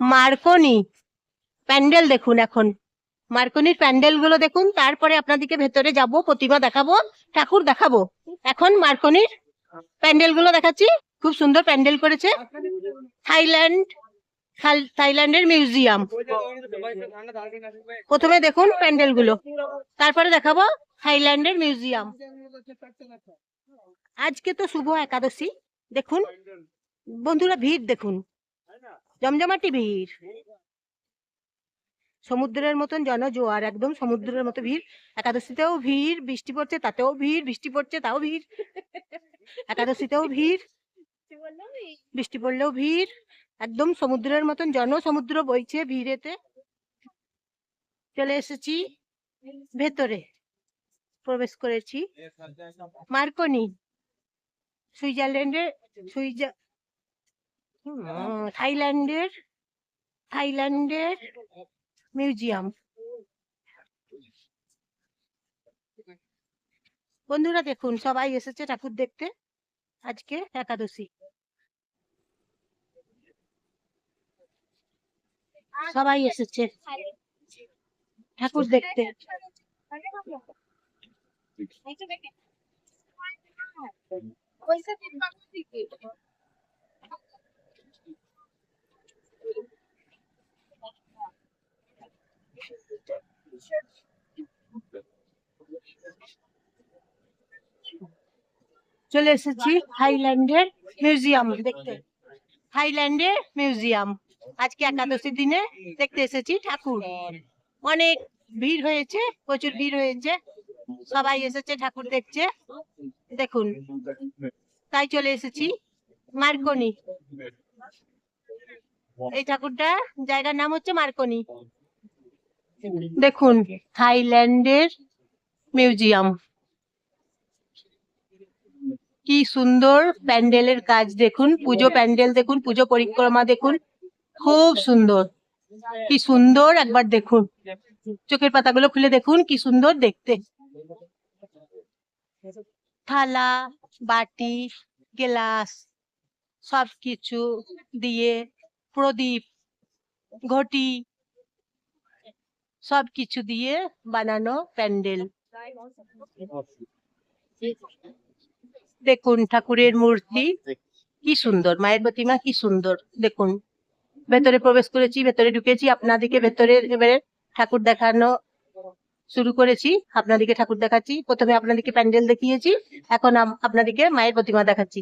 Marconi. Pandal দেখুন এখন। মার্কনির প্যান্ডেলগুলো দেখুন, তারপরে আপনাদেরকে ভেতরে যাব, প্রতিমা দেখাবো, ঠাকুর দেখাবো। এখন মার্কনির প্যান্ডেলগুলো দেখাচ্ছি। খুব সুন্দর প্যান্ডেল করেছে। থাইল্যান্ড, থাই- থাইল্যান্ডের মিউজিয়াম। প্রথমে দেখুন প্যান্ডেলগুলো তারপরে দেখাবো থাইল্যান্ডের মিউজিয়াম। আজকে তো শুভ একাদশী। দেখুন, বন্ধুরা ভিড় দেখুন। জমজমাটি ভিড়। সমুদ্রের মতন জনজোয়ার একদম সমুদ্রের মতো ভিড়। একাদশীতেও ভিড় বৃষ্টি পড়ছে তাতেও ভিড় বৃষ্টি পড়ছে তাও ভিড়। একাদশীতেও ভিড় বৃষ্টি পড়লেও ভিড়। একদম সমুদ্রের মতন জন সমুদ্র বইছে ভিড়েতে। চলে এসেছি ভেতরে। প্রবেশ করেছি মার্কনি সুইজারল্যান্ডের সুইজা হুম, থাইল্যান্ডের থাইল্যান্ডের মিউজিয়াম। বন্ধুরা দেখুন সবাই এসেছে ঠাকুর দেখতে। আজকে একাদশী। সবাই এসেছে ঠাকুর দেখতে। চলে এসেছি থাইল্যান্ডের মিউজিয়াম, দেখতে। থাইল্যান্ডের মিউজিয়াম। আজকে একাদশীর দিনে দেখতে এসেছি ঠাকুর। অনেক ভিড় হয়েছে, প্রচুর ভিড় হয়েছে। সবাই এসেছে, ঠাকুর দেখছে। দেখুন, তাই চলে এসেছি মার্কনি। এই ঠাকুরটা জায়গার নাম হচ্ছে মার্কনি। দেখুন থাইল্যান্ডের মিউজিয়াম। কি সুন্দর প্যান্ডেলের কাজ দেখুন পুজো প্যান্ডেল দেখুন পুজো পরিক্রমা দেখুন খুব সুন্দর। কি সুন্দর একবার দেখুন। চোখের পাতাগুলো খুলে দেখুন কি সুন্দর দেখতে। থালা বাটি গ্লাস সব কিছু দিয়ে প্রদীপ ঘটি সব কিছু দিয়ে বানানো প্যান্ডেল। দেখুন ঠাকুরের মূর্তি, কি সুন্দর, মায়ের প্রতিমা কি সুন্দর, দেখুন। ভেতরে প্রবেশ করেছি, ভেতরে ঢুকেছি আপনাদেরকে ভেতরে এবারে ঠাকুর দেখানো শুরু করেছি আপনাদেরকে ঠাকুর দেখাচ্ছি, প্রথমে আপনাদেরকে প্যান্ডেল দেখিয়েছি, এখন আপনাদেরকে মায়ের প্রতিমা দেখাচ্ছি।